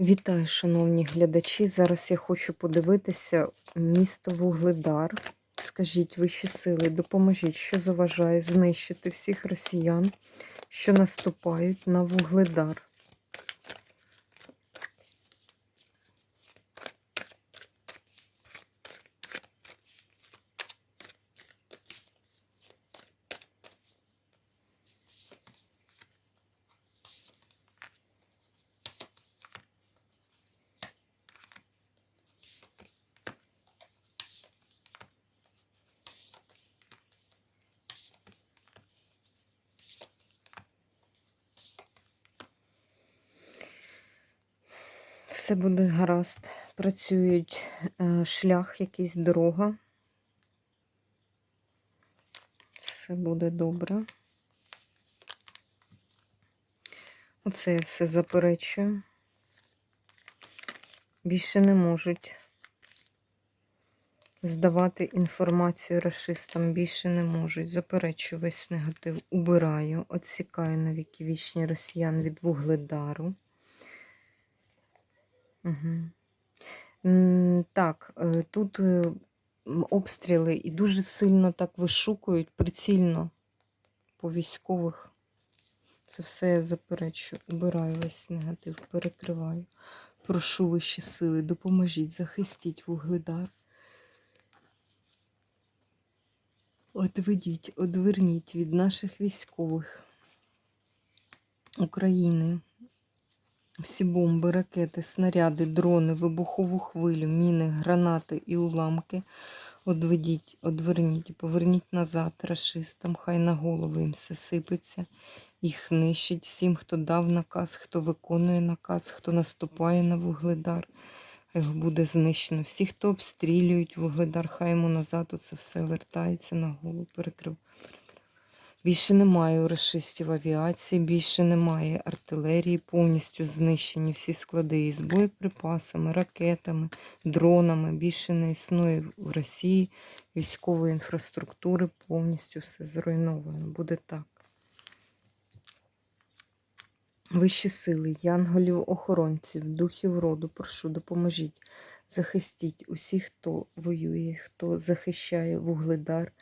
Вітаю, шановні глядачі. Зараз я хочу подивитися місто Вугледар. Скажіть, вищі сили, допоможіть, що заважає знищити всіх росіян, що наступають на Вугледар. Все буде гаразд. Працюють е, шлях, якийсь дорога. Все буде добре. Оце я все заперечую. Більше не можуть здавати інформацію расистам, більше не можуть. Заперечую весь негатив. Убираю, отсікаю на віки вічні росіян від вугледару. Так, е, тут е, обстріли і дуже сильно так вишукують, прицільно по військових. Це все я заперечу. Убираю весь негатив, перекриваю. Прошу вищі сили, допоможіть, захистіть вугледар. Одведіть, одверніть від наших військових України всі бомби, ракети, снаряди, дрони, вибухову хвилю, міни, гранати і уламки. Одведіть, одверніть і поверніть назад рашистам, хай на голови їм все сипеться, їх нищить всім, хто дав наказ, хто виконує наказ, хто наступає на вугледар. Їх буде знищено. Всі, хто обстрілюють вугледар, хай йому назад оце все вертається на голову, перекрив. Більше немає у рашистів авіації, більше немає артилерії, повністю знищені всі склади із боєприпасами, ракетами, дронами. Більше не існує в Росії військової інфраструктури, повністю все зруйновано. Буде так. Вищі сили, янголів, охоронців, духів роду, прошу, допоможіть, захистіть усіх, хто воює, хто захищає вугледар.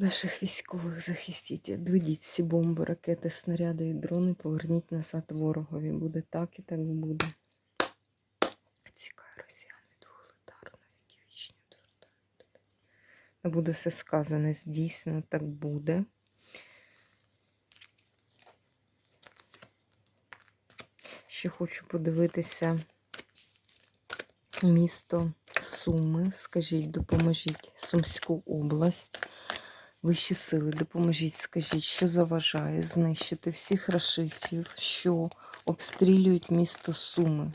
Наших військових захистіть, відведіть всі бомби, ракети, снаряди і дрони, поверніть назад ворогові. Буде так і так буде. Цікає росіян від вугледару на віки вічні. Не буде все сказане, здійснено, так буде. Ще хочу подивитися місто Суми. Скажіть, допоможіть Сумську область. Вищі сили, допоможіть, скажіть, що заважає знищити всіх расистів, що обстрілюють місто Суми.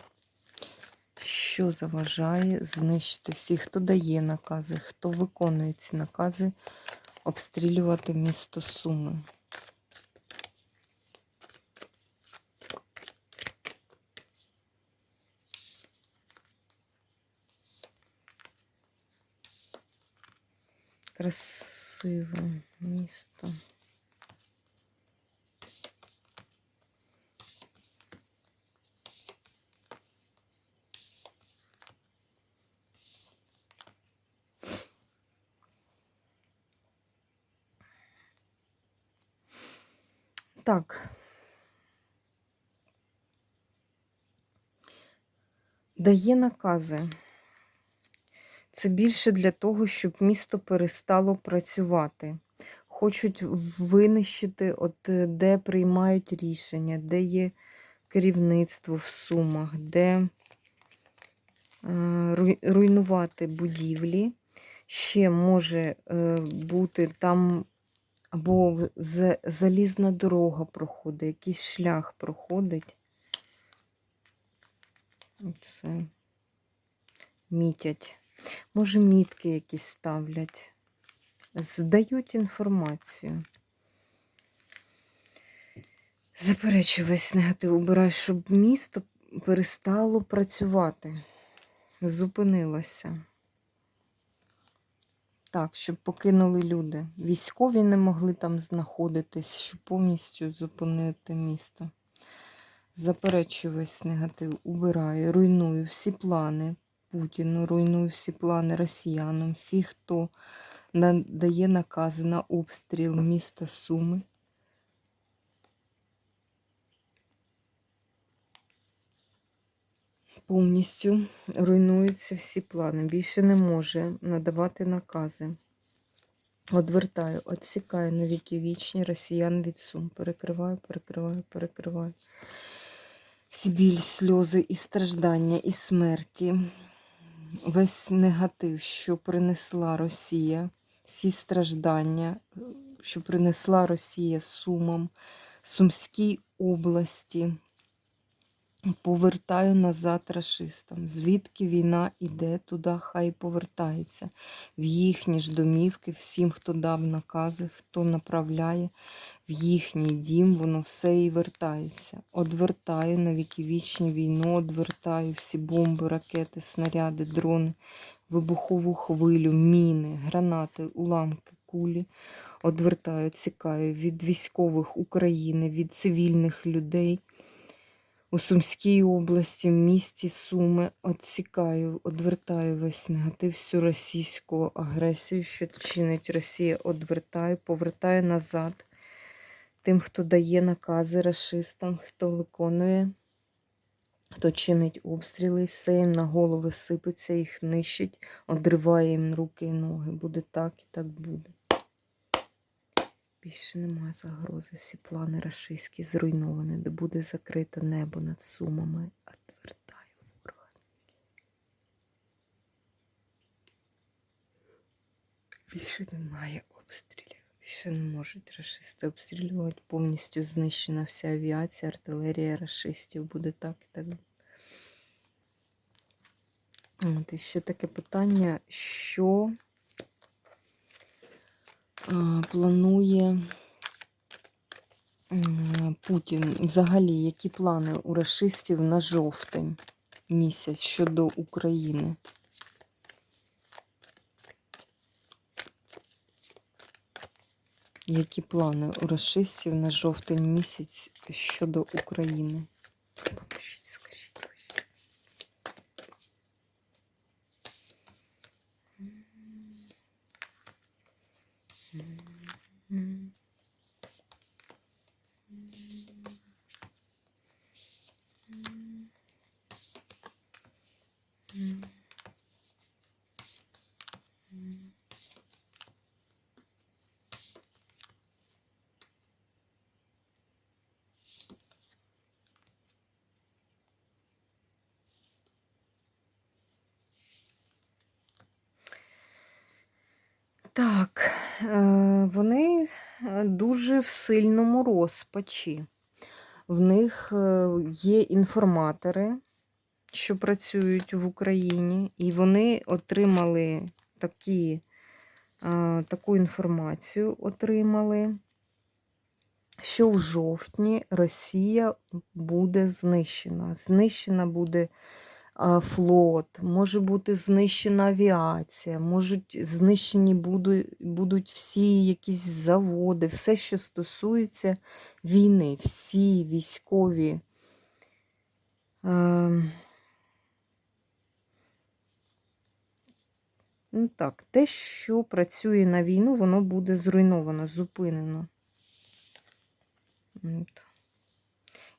Що заважає знищити всіх, хто дає накази, хто виконує ці накази, обстрілювати місто Суми. Красиве місто. Так. Дає накази. Це більше для того, щоб місто перестало працювати. Хочуть винищити, от е, де приймають рішення, де є керівництво в Сумах, де е, руйнувати будівлі. Ще може е, бути там або залізна дорога проходить, якийсь шлях проходить. Оце мітять. Може, мітки якісь ставлять. Здають інформацію. Заперечую весь негатив. Убираю, щоб місто перестало працювати. Зупинилося. Так, щоб покинули люди. Військові не могли там знаходитись, щоб повністю зупинити місто. Заперечую весь негатив, убираю, руйную всі плани Путіну, руйную всі плани росіянам, всі, хто надає накази на обстріл міста Суми. Повністю руйнуються всі плани. Більше не може надавати накази. Одвертаю, відсікаю на віки вічні росіян від сум. Перекриваю, перекриваю, перекриваю. Всі біль, сльози і страждання, і смерті. Весь негатив, що принесла Росія, всі страждання, що принесла Росія Сумам, Сумській області. Повертаю назад рашистам. Звідки війна іде, туди хай повертається. В їхні ж домівки, всім, хто дав накази, хто направляє, в їхній дім, воно все і вертається. Одвертаю на віки вічні війну, одвертаю всі бомби, ракети, снаряди, дрони, вибухову хвилю, міни, гранати, уламки, кулі. Одвертаю, цікаю від військових України, від цивільних людей у Сумській області, в місті Суми, відсікаю, одвертаю весь негатив, всю російську агресію, що чинить Росія, одвертаю, повертаю назад тим, хто дає накази расистам, хто виконує, хто чинить обстріли, все їм на голови сипеться, їх нищить, одриває їм руки і ноги. Буде так і так буде. Більше немає загрози. Всі плани рашистські зруйновані, де буде закрите небо над сумами. Отвертаю ворога. Більше немає обстрілів. Більше не можуть рашисти обстрілювати. Повністю знищена вся авіація, артилерія рашистів. Буде так і так. От, і ще таке питання, що планує Путін взагалі, які плани у рашистів на жовтень місяць щодо України? Які плани у рашистів на жовтень місяць щодо України? Так, вони е, дуже в сильному розпачі. В них е, є інформатори, що працюють в Україні, і вони отримали такі, е, таку інформацію, отримали, що в жовтні Росія буде знищена. Знищена буде флот, може бути знищена авіація, можуть знищені будуть, будуть всі якісь заводи, все, що стосується війни, всі військові. Е, ну так, те, що працює на війну, воно буде зруйновано, зупинено. От.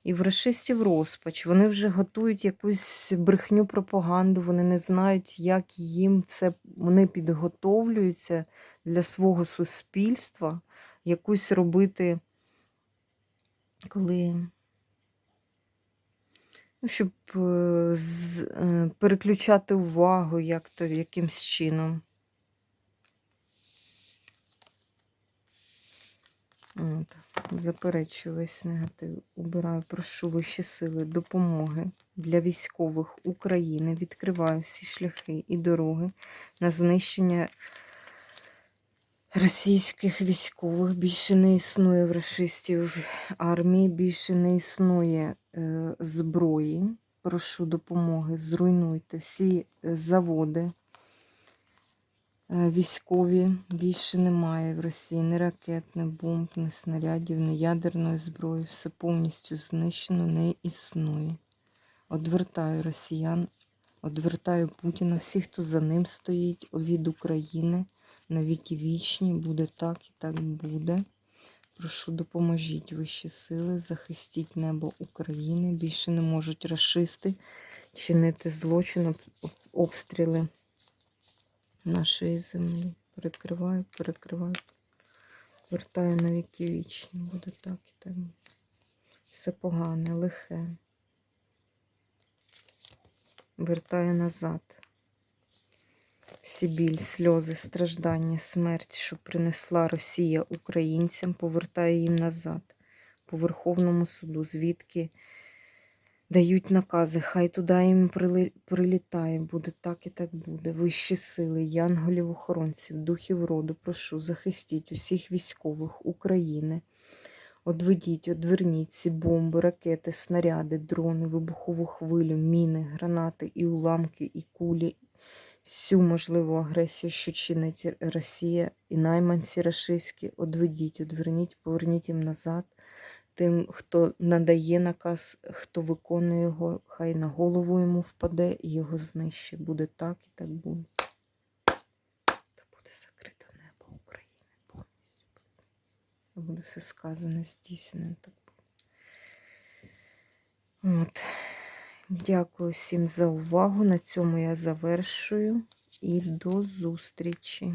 І в расистів розпач. Вони вже готують якусь брехню пропаганду, вони не знають, як їм це. Вони підготовлюються для свого суспільства якусь робити, коли. Ну, щоб е, е, переключати увагу як то якимсь чином. От. Заперечую весь негатив. Убираю, прошу вищі сили, допомоги для військових України. Відкриваю всі шляхи і дороги на знищення російських військових. Більше не існує в расистів армії, більше не існує е, зброї. Прошу допомоги, зруйнуйте всі е, заводи. Е, військові. Більше немає в Росії ні ракет, ні бомб, ні снарядів, ні ядерної зброї. Все повністю знищено, не існує. Одвертаю росіян, одвертаю Путіна, всіх, хто за ним стоїть, від України на віки вічні. Буде так і так буде. Прошу, допоможіть вищі сили, захистіть небо України. Більше не можуть расисти чинити злочин, обстріли нашої землі. Перекриваю, перекриваю. Вертаю на віки вічні. Буде так і так. Все погане, лихе. Вертаю назад. Всі біль, сльози, страждання, смерть, що принесла Росія українцям, повертаю їм назад по Верховному суду, звідки дають накази, хай туди їм прилітає, буде так і так буде. Вищі сили, янголів охоронців, духів роду, прошу, захистіть усіх військових України. Одведіть, одверніть ці бомби, ракети, снаряди, дрони, вибухову хвилю, міни, гранати і уламки, і кулі, всю можливу агресію, що чинить Росія, і найманці рашистські, одведіть, одверніть, поверніть їм назад. Тим, хто надає наказ, хто виконує його, хай на голову йому впаде і його знищить. Буде так і так буде. Та буде закрито небо України повністю. Буде все сказане, здійснено. Так буде. От. Дякую всім за увагу. На цьому я завершую і до зустрічі.